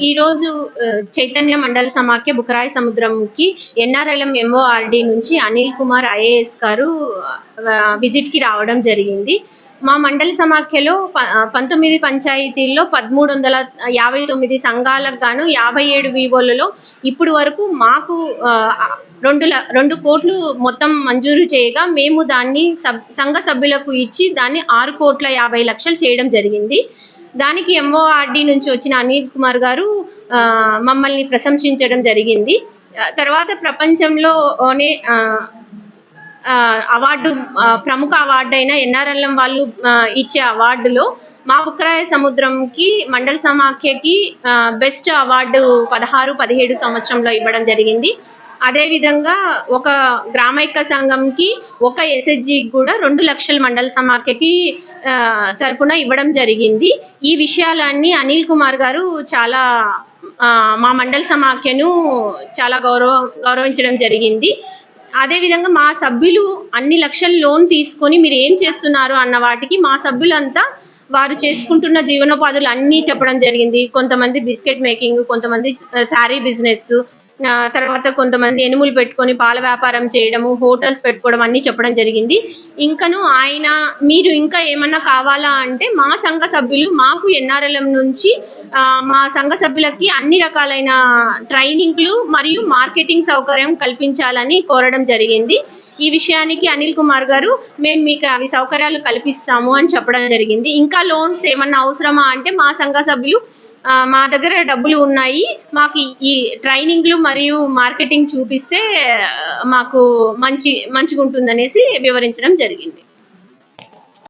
ఈరోజు రోజు చైతన్య మండల సమాఖ్య బుకరాయి సముద్రంకి ఎన్ఆర్ఎల్ఎం ఎంఓఆర్డి నుంచి అనిల్ కుమార్ ఐఏఎస్ గారు విజిట్కి రావడం జరిగింది. మా మండల సమాఖ్యలో ప- పంతొమ్మిది పంచాయతీల్లో పదమూడు వందల యాభై తొమ్మిది సంఘాలకు గాను యాభై ఏడు వివోలలో ఇప్పుడు వరకు మాకు రెండు ల రెండు కోట్లు మొత్తం మంజూరు చేయగా మేము దాన్ని సబ్ సంఘ సభ్యులకు ఇచ్చి దాన్ని ఆరు కోట్ల యాభై లక్షలు చేయడం జరిగింది. దానికి ఎంఓఆర్డి నుంచి వచ్చిన అనిల్ కుమార్ గారు ఆ, మమ్మల్ని ప్రశంసించడం జరిగింది. తర్వాత ప్రపంచంలోనే ఆ, అవార్డు ప్రముఖ అవార్డు అయిన ఎన్ఆర్ఎల్ఎం వాళ్ళు ఇచ్చే అవార్డులో మా ఉక్రాయ సముద్రంకి మండల సమాఖ్యకి బెస్ట్ అవార్డు పదహారు పదిహేడు సంవత్సరంలో ఇవ్వడం జరిగింది. అదేవిధంగా ఒక గ్రామైక్య సంఘంకి ఒక ఎస్హెచ్జి కూడా రెండు లక్షల మండల సమాఖ్యకి తరపున ఇవ్వడం జరిగింది. ఈ విషయాలన్నీ అనిల్ కుమార్ గారు చాలా మా మండల సమాఖ్యను చాలా గౌరవ గౌరవించడం జరిగింది. అదేవిధంగా మా సభ్యులు అన్ని లక్షల లోన్ తీసుకొని మీరు ఏం చేస్తున్నారు అన్న వాటికి మా సభ్యులంతా వారు చేసుకుంటున్న జీవనోపాధులు అన్నీ చెప్పడం జరిగింది. కొంతమంది బిస్కెట్ మేకింగ్ కొంతమంది శారీ బిజినెస్ తర్వాత కొంతమంది ఎనుములు పెట్టుకొని పాల వ్యాపారం చేయడము హోటల్స్ పెట్టుకోవడం అన్ని చెప్పడం జరిగింది. ఇంకను ఆయన మీరు ఇంకా ఏమన్నా కావాలా అంటే మా సంఘ సభ్యులు మాకు ఎన్ఆర్ఎల్ఎం నుంచి మా సంఘ సభ్యులకి అన్ని రకాలైన ట్రైనింగ్లు మరియు మార్కెటింగ్ సౌకర్యం కల్పించాలని కోరడం జరిగింది. ఈ విషయానికి అనిల్ కుమార్ గారు మేము మీకు అవి సౌకర్యాలు కల్పిస్తాము అని చెప్పడం జరిగింది. ఇంకా లోన్స్ ఏమన్నా అవసరమా? అంటే మా సంఘ సభ్యులు మా దగ్గర డబ్బులు ఉన్నాయి. మాకు ఈ- ట్రైనింగ్లు మరియు మార్కెటింగ్ చూపిస్తే మాకు మంచి మంచిగా ఉంటుందనేసి వివరించడం జరిగింది.